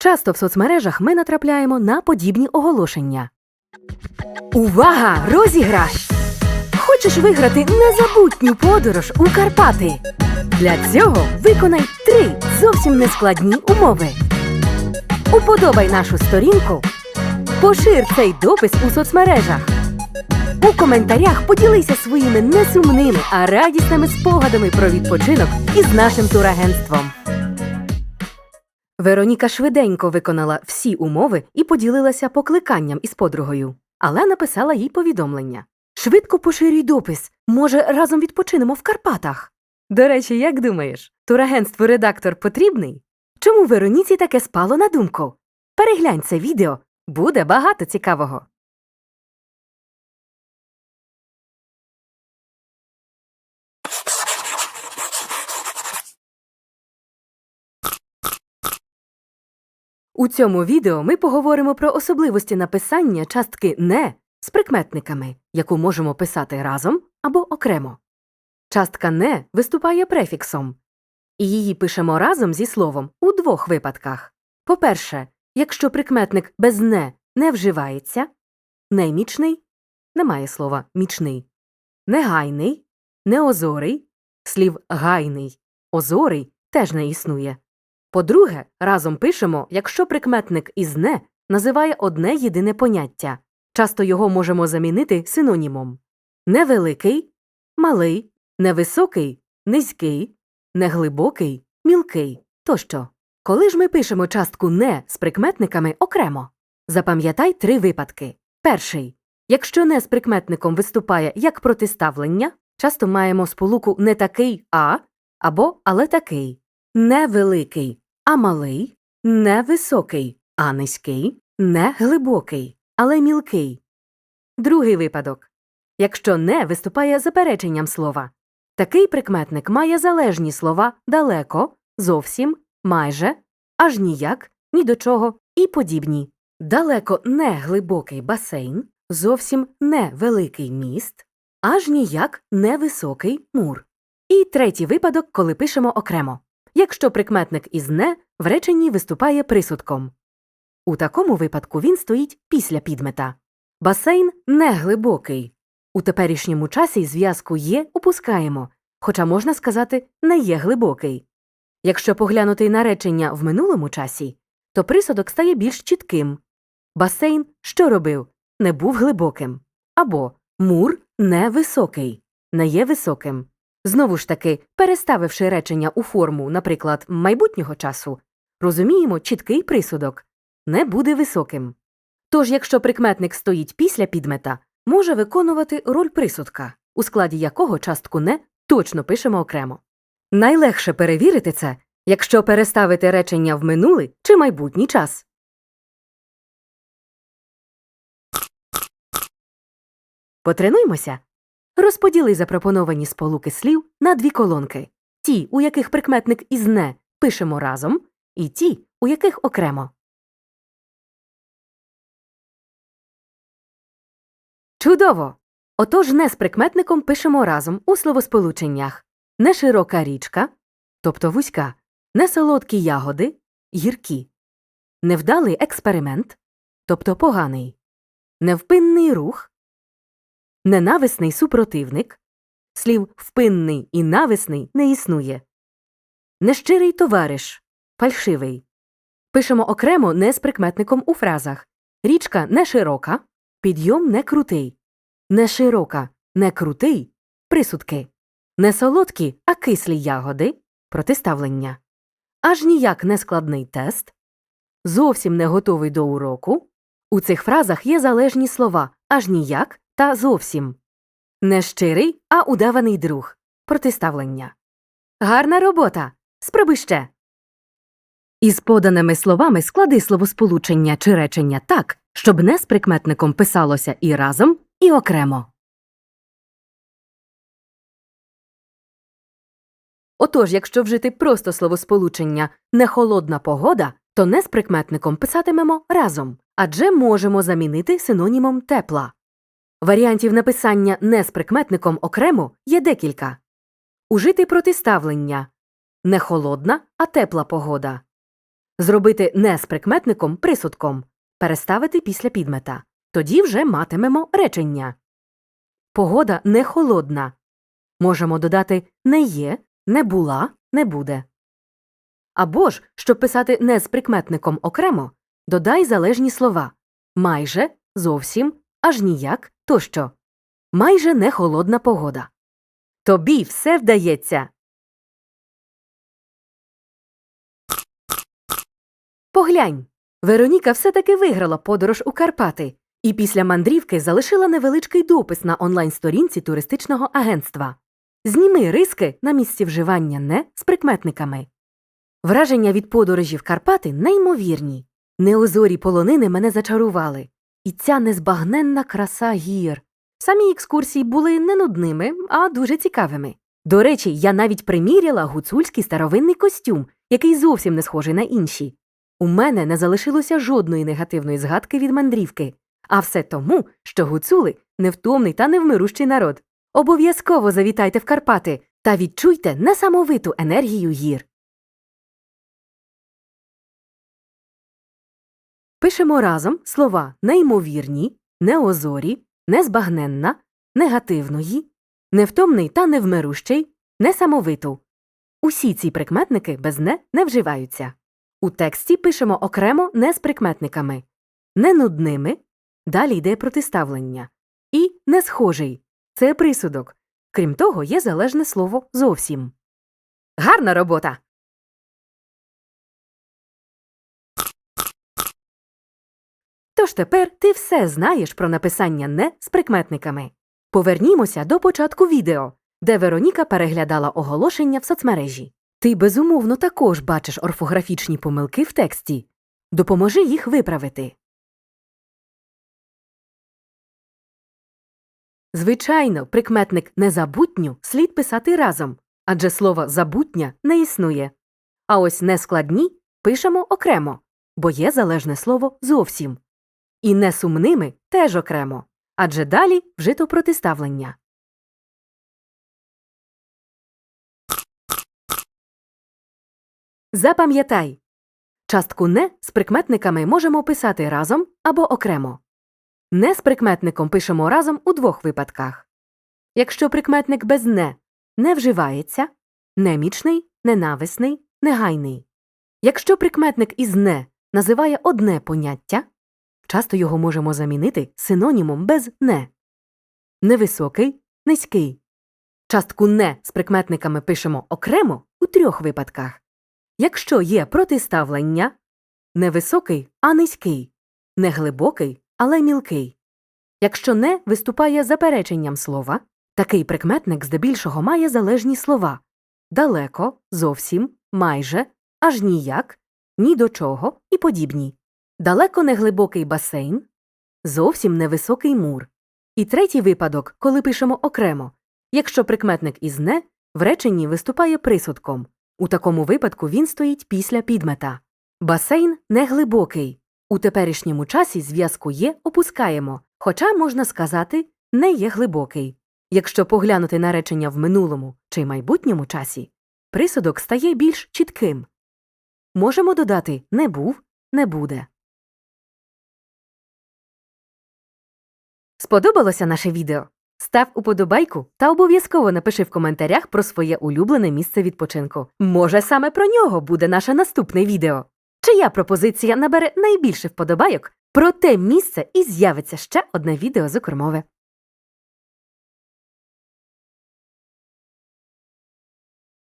Часто в соцмережах ми натрапляємо на подібні оголошення. Увага! Розіграш! Хочеш виграти незабутню подорож у Карпати? Для цього виконай три зовсім нескладні умови. Уподобай нашу сторінку, пошир цей допис у соцмережах. У коментарях поділися своїми не сумними, а радісними спогадами про відпочинок із нашим турагентством. Вероніка швиденько виконала всі умови і поділилася покликанням із подругою, але написала їй повідомлення. Швидко поширюй допис. Може, разом відпочинемо в Карпатах. До речі, як думаєш, турагентству редактор потрібний? Чому Вероніці таке спало на думку? Переглянь це відео, буде багато цікавого. У цьому відео ми поговоримо про особливості написання частки не з прикметниками, яку можемо писати разом або окремо. Частка не виступає префіксом, і її пишемо разом зі словом у двох випадках. По-перше, якщо прикметник без не не вживається, немічний немає слова мічний, негайний, неозорий, слів гайний, озорий теж не існує. По-друге, разом пишемо, якщо прикметник із не називає одне єдине поняття. Часто його можемо замінити синонімом невеликий, малий, невисокий, низький, неглибокий, мілкий тощо. Коли ж ми пишемо частку не з прикметниками окремо, запам'ятай три випадки. Перший. Якщо не з прикметником виступає як протиставлення, часто маємо сполуку не такий а або але такий. Не великий, а малий, не високий, а низький, не глибокий, але мілкий. Другий випадок. Якщо не виступає запереченням слова. Такий прикметник має залежні слова далеко, зовсім, майже, аж ніяк, ні до чого і подібні. Далеко не глибокий басейн, зовсім не великий міст, аж ніяк не високий мур. І третій випадок, коли пишемо окремо. Якщо прикметник із не в реченні виступає присудком. У такому випадку він стоїть після підмета. Басейн не глибокий. У теперішньому часі зв'язку є опускаємо, хоча можна сказати не є глибокий. Якщо поглянути на речення в минулому часі, то присудок стає більш чітким. Басейн що робив? Не був глибоким. Або мур не високий, не є високим. Знову ж таки, переставивши речення у форму, наприклад, майбутнього часу, розуміємо чіткий присудок не буде високим. Тож, якщо прикметник стоїть після підмета, може виконувати роль присудка, у складі якого частку не точно пишемо окремо. Найлегше перевірити це, якщо переставити речення в минулий чи майбутній час. Потренуймося. Розподіли запропоновані сполуки слів на дві колонки. Ті, у яких прикметник із не пишемо разом, і ті, у яких окремо. Чудово! Отож не з прикметником пишемо разом у словосполученнях. Не широка річка, тобто вузька, не солодкі ягоди, гіркі, невдалий експеримент, тобто поганий, невпинний рух, ненависний супротивник, слів впинний і нависний не існує, нещирий товариш, фальшивий. Пишемо окремо не з прикметником у фразах. Річка не широка, підйом не крутий, не широка, не крутий присудки, не солодкі, а кислі ягоди протиставлення, аж ніяк не складний тест, зовсім не готовий до уроку. У цих фразах є залежні слова. Аж ніяк та зовсім. Не щирий, а удаваний друг протиставлення. Гарна робота. Спробуй ще. Із поданими словами склади словосполучення чи речення так, щоб не з прикметником писалося і разом, і окремо. Отож, якщо вжити просто словосполучення не холодна погода, то не з прикметником писатимемо разом, адже можемо замінити синонімом тепла. Варіантів написання не з прикметником окремо є декілька. Ужити протиставлення не холодна, а тепла погода. Зробити не з прикметником присудком. Переставити після підмета. Тоді вже матимемо речення. Погода не холодна. Можемо додати не є, не була, не буде. Або ж, щоб писати не з прикметником окремо, додай залежні слова майже, зовсім, аж ніяк тощо. Майже не холодна погода. Тобі все вдається. Поглянь. Вероніка все-таки виграла подорож у Карпати і після мандрівки залишила невеличкий допис на онлайн-сторінці туристичного агентства. Зніми риски на місці вживання не з прикметниками. Враження від подорожі в Карпати неймовірні. Неозорі полонини мене зачарували. І ця незбагненна краса гір. Самі екскурсії були не нудними, а дуже цікавими. До речі, я навіть приміряла гуцульський старовинний костюм, який зовсім не схожий на інші. У мене не залишилося жодної негативної згадки від мандрівки, а все тому, що гуцули невтомний та невмирущий народ. Обов'язково завітайте в Карпати та відчуйте несамовиту енергію гір. Пишемо разом слова неймовірні, неозорі, незбагненна, негативної, невтомний та невмирущий, несамовиту. Усі ці прикметники без не не вживаються. У тексті пишемо окремо не з прикметниками, не нудними, далі йде протиставлення, і не схожий це присудок. Крім того, є залежне слово зовсім. Гарна робота! Тож тепер ти все знаєш про написання не з прикметниками. Повернімося до початку відео, де Вероніка переглядала оголошення в соцмережі. Ти безумовно також бачиш орфографічні помилки в тексті. Допоможи їх виправити. Звичайно, прикметник незабутню слід писати разом, адже слово забутня не існує. А ось нескладні пишемо окремо, бо є залежне слово зовсім. І несумними теж окремо, адже далі вжито протиставлення. Запам'ятай. Частку не з прикметниками можемо писати разом або окремо. Не з прикметником пишемо разом у двох випадках. Якщо прикметник без не не вживається немічний, ненависний, негайний. Якщо прикметник із не називає одне поняття, часто його можемо замінити синонімом без не. Невисокий, низький. Частку не з прикметниками пишемо окремо у трьох випадках. Якщо є протиставлення невисокий, а низький, неглибокий, але мілкий. Якщо не виступає запереченням слова, такий прикметник здебільшого має залежні слова далеко, зовсім, майже, аж ніяк, ні до чого і подібні. Далеко неглибокий басейн, зовсім невисокий мур. І третій випадок, коли пишемо окремо, якщо прикметник із не в реченні виступає присудком. У такому випадку він стоїть після підмета. Басейн неглибокий. У теперішньому часі зв'язку є опускаємо, хоча можна сказати не є глибокий. Якщо поглянути на речення в минулому чи майбутньому часі, присудок стає більш чітким. Можемо додати не був, не буде. Сподобалося наше відео? Став уподобайку та обов'язково напиши в коментарях про своє улюблене місце відпочинку. Може, саме про нього буде наше наступне відео. Чия пропозиція набере найбільше вподобайок, про те місце і з'явиться ще одне відео з укрмови.